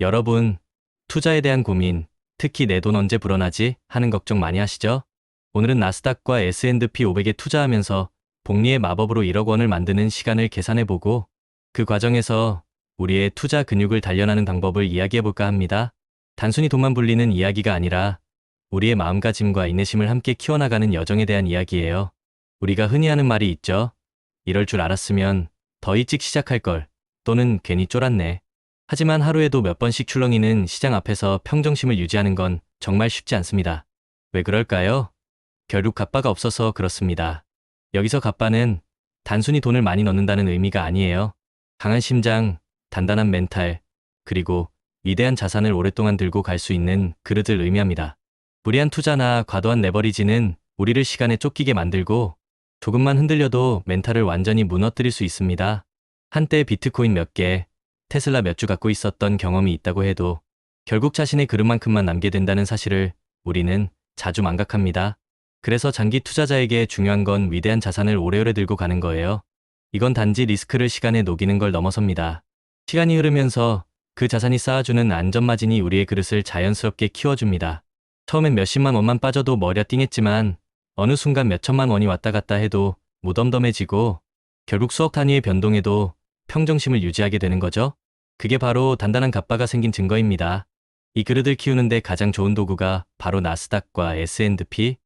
여러분, 투자에 대한 고민, 특히 내 돈 언제 불어나지 하는 걱정 많이 하시죠? 오늘은 나스닥과 S&P 500에 투자하면서 복리의 마법으로 1억 원을 만드는 시간을 계산해보고 그 과정에서 우리의 투자 근육을 단련하는 방법을 이야기해볼까 합니다. 단순히 돈만 불리는 이야기가 아니라 우리의 마음가짐과 인내심을 함께 키워나가는 여정에 대한 이야기예요. 우리가 흔히 하는 말이 있죠. 이럴 줄 알았으면 더 일찍 시작할 걸 또는 괜히 쫄았네. 하지만 하루에도 몇 번씩 출렁이는 시장 앞에서 평정심을 유지하는 건 정말 쉽지 않습니다. 왜 그럴까요? 결국 갑바가 없어서 그렇습니다. 여기서 갑바는 단순히 돈을 많이 넣는다는 의미가 아니에요. 강한 심장, 단단한 멘탈, 그리고 위대한 자산을 오랫동안 들고 갈 수 있는 그릇을 의미합니다. 무리한 투자나 과도한 레버리지는 우리를 시간에 쫓기게 만들고 조금만 흔들려도 멘탈을 완전히 무너뜨릴 수 있습니다. 한때 비트코인 몇 개, 테슬라 몇 주 갖고 있었던 경험이 있다고 해도 결국 자신의 그릇만큼만 남게 된다는 사실을 우리는 자주 망각합니다. 그래서 장기 투자자에게 중요한 건 위대한 자산을 오래오래 들고 가는 거예요. 이건 단지 리스크를 시간에 녹이는 걸 넘어섭니다. 시간이 흐르면서 그 자산이 쌓아주는 안전마진이 우리의 그릇을 자연스럽게 키워줍니다. 처음엔 몇십만 원만 빠져도 머리가 띵했지만 어느 순간 몇천만 원이 왔다 갔다 해도 무덤덤해지고 결국 수억 단위의 변동에도 평정심을 유지하게 되는 거죠. 그게 바로 단단한 갑바가 생긴 증거입니다. 이 그릇을 키우는데 가장 좋은 도구가 바로 나스닥과 S&P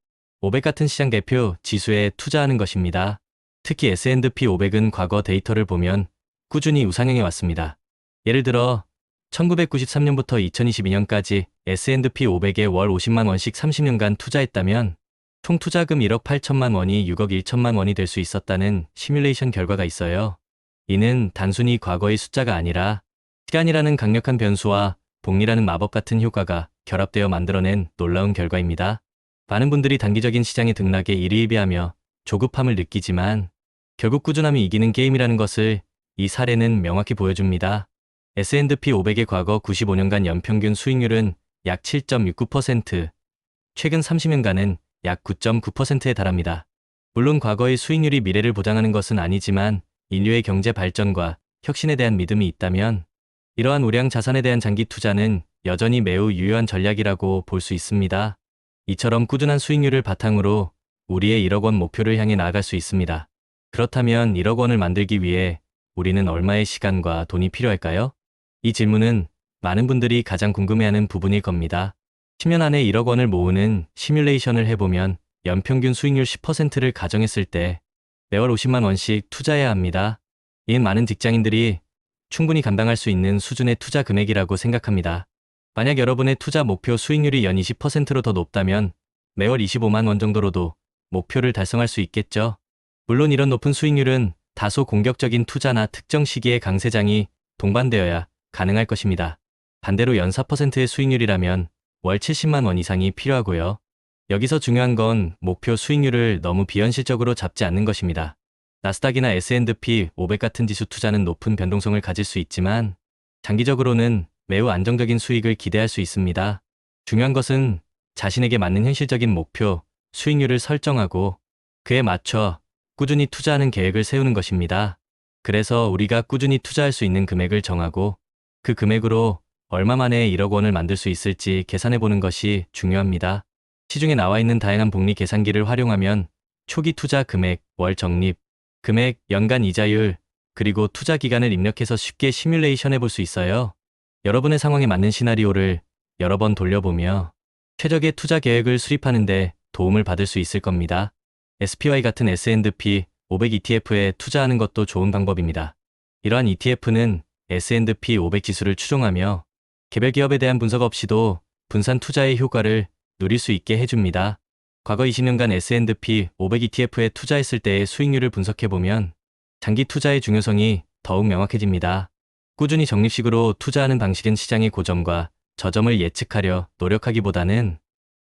500 같은 시장 대표 지수에 투자하는 것입니다. 특히 S&P 500은 과거 데이터를 보면 꾸준히 우상향해 왔습니다. 예를 들어 1993년부터 2022년까지 S&P 500에 월 50만 원씩 30년간 투자했다면 총 투자금 1억 8천만 원이 6억 1천만 원이 될 수 있었다는 시뮬레이션 결과가 있어요. 이는 단순히 과거의 숫자가 아니라 시간이라는 강력한 변수와 복리라는 마법 같은 효과가 결합되어 만들어낸 놀라운 결과입니다. 많은 분들이 단기적인 시장의 등락에 일희일비하며 조급함을 느끼지만 결국 꾸준함이 이기는 게임이라는 것을 이 사례는 명확히 보여줍니다. S&P 500의 과거 95년간 연평균 수익률은 약 7.69%, 최근 30년간은 약 9.9%에 달합니다. 물론 과거의 수익률이 미래를 보장하는 것은 아니지만 인류의 경제 발전과 혁신에 대한 믿음이 있다면 이러한 우량 자산에 대한 장기 투자는 여전히 매우 유효한 전략이라고 볼 수 있습니다. 이처럼 꾸준한 수익률을 바탕으로 우리의 1억 원 목표를 향해 나아갈 수 있습니다. 그렇다면 1억 원을 만들기 위해 우리는 얼마의 시간과 돈이 필요할까요? 이 질문은 많은 분들이 가장 궁금해하는 부분일 겁니다. 10년 안에 1억 원을 모으는 시뮬레이션을 해보면 연평균 수익률 10%를 가정했을 때 매월 50만 원씩 투자해야 합니다. 이는 많은 직장인들이 충분히 감당할 수 있는 수준의 투자 금액이라고 생각합니다. 만약 여러분의 투자 목표 수익률이 연 20%로 더 높다면 매월 25만 원 정도로도 목표를 달성할 수 있겠죠. 물론 이런 높은 수익률은 다소 공격적인 투자나 특정 시기의 강세장이 동반되어야 가능할 것입니다. 반대로 연 4%의 수익률이라면 월 70만 원 이상이 필요하고요. 여기서 중요한 건 목표 수익률을 너무 비현실적으로 잡지 않는 것입니다. 나스닥이나 S&P 500 같은 지수 투자는 높은 변동성을 가질 수 있지만 장기적으로는 매우 안정적인 수익을 기대할 수 있습니다. 중요한 것은 자신에게 맞는 현실적인 목표, 수익률을 설정하고 그에 맞춰 꾸준히 투자하는 계획을 세우는 것입니다. 그래서 우리가 꾸준히 투자할 수 있는 금액을 정하고 그 금액으로 얼마 만에 1억 원을 만들 수 있을지 계산해 보는 것이 중요합니다. 시중에 나와 있는 다양한 복리 계산기를 활용하면 초기 투자 금액, 월 적립, 금액, 연간 이자율, 그리고 투자 기간을 입력해서 쉽게 시뮬레이션 해볼 수 있어요. 여러분의 상황에 맞는 시나리오를 여러 번 돌려보며 최적의 투자 계획을 수립하는데 도움을 받을 수 있을 겁니다. SPY 같은 S&P 500 ETF에 투자하는 것도 좋은 방법입니다. 이러한 ETF는 S&P 500 지수를 추종하며 개별 기업에 대한 분석 없이도 분산 투자의 효과를 누릴 수 있게 해줍니다. 과거 20년간 S&P 500 ETF에 투자했을 때의 수익률을 분석해보면 장기 투자의 중요성이 더욱 명확해집니다. 꾸준히 적립식으로 투자하는 방식은 시장의 고점과 저점을 예측하려 노력하기보다는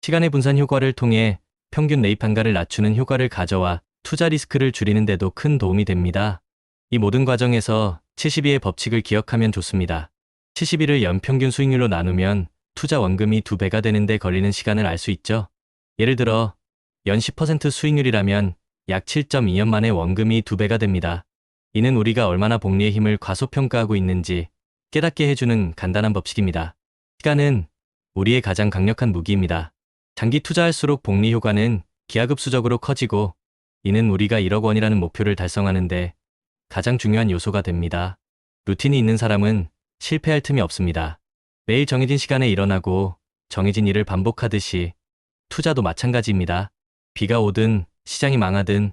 시간의 분산 효과를 통해 평균 매입 한가를 낮추는 효과를 가져와 투자 리스크를 줄이는 데도 큰 도움이 됩니다. 이 모든 과정에서 72의 법칙을 기억하면 좋습니다. 71을 연평균 수익률로 나누면 투자 원금이 두 배가 되는데 걸리는 시간을 알 수 있죠. 예를 들어 연 10% 수익률이라면 약 7.2년 만에 원금이 두 배가 됩니다. 이는 우리가 얼마나 복리의 힘을 과소평가하고 있는지 깨닫게 해주는 간단한 법칙입니다. 시간은 우리의 가장 강력한 무기입니다. 장기 투자할수록 복리 효과는 기하급수적으로 커지고 이는 우리가 1억 원이라는 목표를 달성하는데 가장 중요한 요소가 됩니다. 루틴이 있는 사람은 실패할 틈이 없습니다. 매일 정해진 시간에 일어나고 정해진 일을 반복하듯이 투자도 마찬가지입니다. 비가 오든 시장이 망하든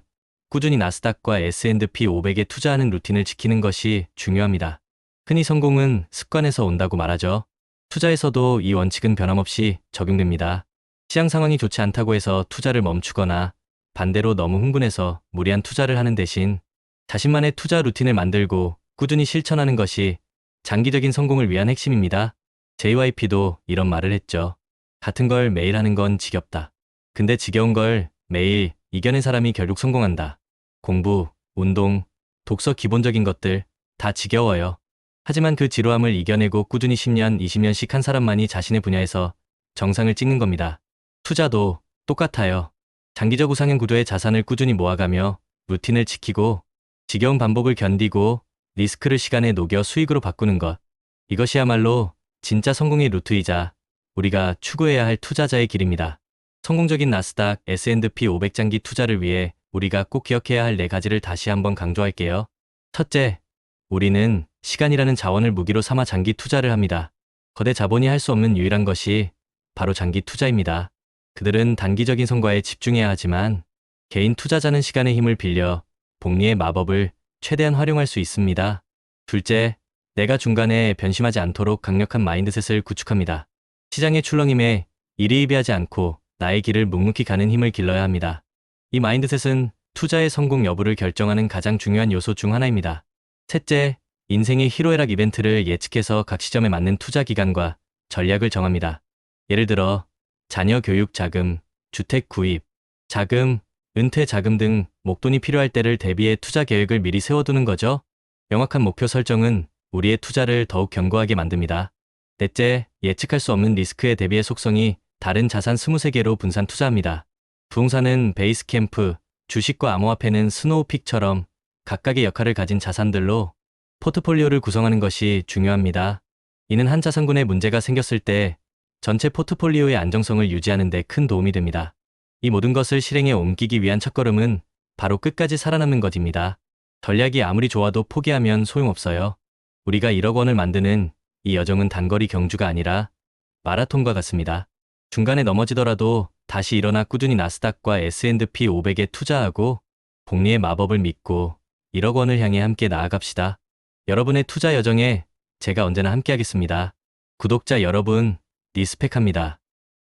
꾸준히 나스닥과 S&P 500에 투자하는 루틴을 지키는 것이 중요합니다. 흔히 성공은 습관에서 온다고 말하죠. 투자에서도 이 원칙은 변함없이 적용됩니다. 시장 상황이 좋지 않다고 해서 투자를 멈추거나 반대로 너무 흥분해서 무리한 투자를 하는 대신 자신만의 투자 루틴을 만들고 꾸준히 실천하는 것이 장기적인 성공을 위한 핵심입니다. JYP도 이런 말을 했죠. 같은 걸 매일 하는 건 지겹다. 근데 지겨운 걸 매일 이겨낸 사람이 결국 성공한다. 공부, 운동, 독서 기본적인 것들 다 지겨워요. 하지만 그 지루함을 이겨내고 꾸준히 10년, 20년씩 한 사람만이 자신의 분야에서 정상을 찍는 겁니다. 투자도 똑같아요. 장기적 우상향 구도의 자산을 꾸준히 모아가며 루틴을 지키고 지겨운 반복을 견디고 리스크를 시간에 녹여 수익으로 바꾸는 것. 이것이야말로 진짜 성공의 루트이자 우리가 추구해야 할 투자자의 길입니다. 성공적인 나스닥 S&P 500 장기 투자를 위해 우리가 꼭 기억해야 할 네 가지를 다시 한번 강조할게요. 첫째, 우리는 시간이라는 자원을 무기로 삼아 장기 투자를 합니다. 거대 자본이 할 수 없는 유일한 것이 바로 장기 투자입니다. 그들은 단기적인 성과에 집중해야 하지만 개인 투자자는 시간의 힘을 빌려 복리의 마법을 최대한 활용할 수 있습니다. 둘째, 내가 중간에 변심하지 않도록 강력한 마인드셋을 구축합니다. 시장의 출렁임에 이리이비하지 않고 나의 길을 묵묵히 가는 힘을 길러야 합니다. 이 마인드셋은 투자의 성공 여부를 결정하는 가장 중요한 요소 중 하나입니다. 셋째, 인생의 희로애락 이벤트를 예측해서 각 시점에 맞는 투자 기간과 전략을 정합니다. 예를 들어 자녀 교육 자금, 주택 구입, 자금, 은퇴 자금 등 목돈이 필요할 때를 대비해 투자 계획을 미리 세워두는 거죠. 명확한 목표 설정은 우리의 투자를 더욱 견고하게 만듭니다. 넷째, 예측할 수 없는 리스크에 대비해 속성이 다른 자산 23개로 분산 투자합니다. 부동산은 베이스 캠프, 주식과 암호화폐는 스노우픽처럼 각각의 역할을 가진 자산들로 포트폴리오를 구성하는 것이 중요합니다. 이는 한 자산군에 문제가 생겼을 때 전체 포트폴리오의 안정성을 유지하는 데 큰 도움이 됩니다. 이 모든 것을 실행에 옮기기 위한 첫걸음은 바로 끝까지 살아남는 것입니다. 전략이 아무리 좋아도 포기하면 소용없어요. 우리가 1억 원을 만드는 이 여정은 단거리 경주가 아니라 마라톤과 같습니다. 중간에 넘어지더라도 다시 일어나 꾸준히 나스닥과 S&P 500에 투자하고 복리의 마법을 믿고 1억 원을 향해 함께 나아갑시다. 여러분의 투자 여정에 제가 언제나 함께하겠습니다. 구독자 여러분, 리스펙합니다.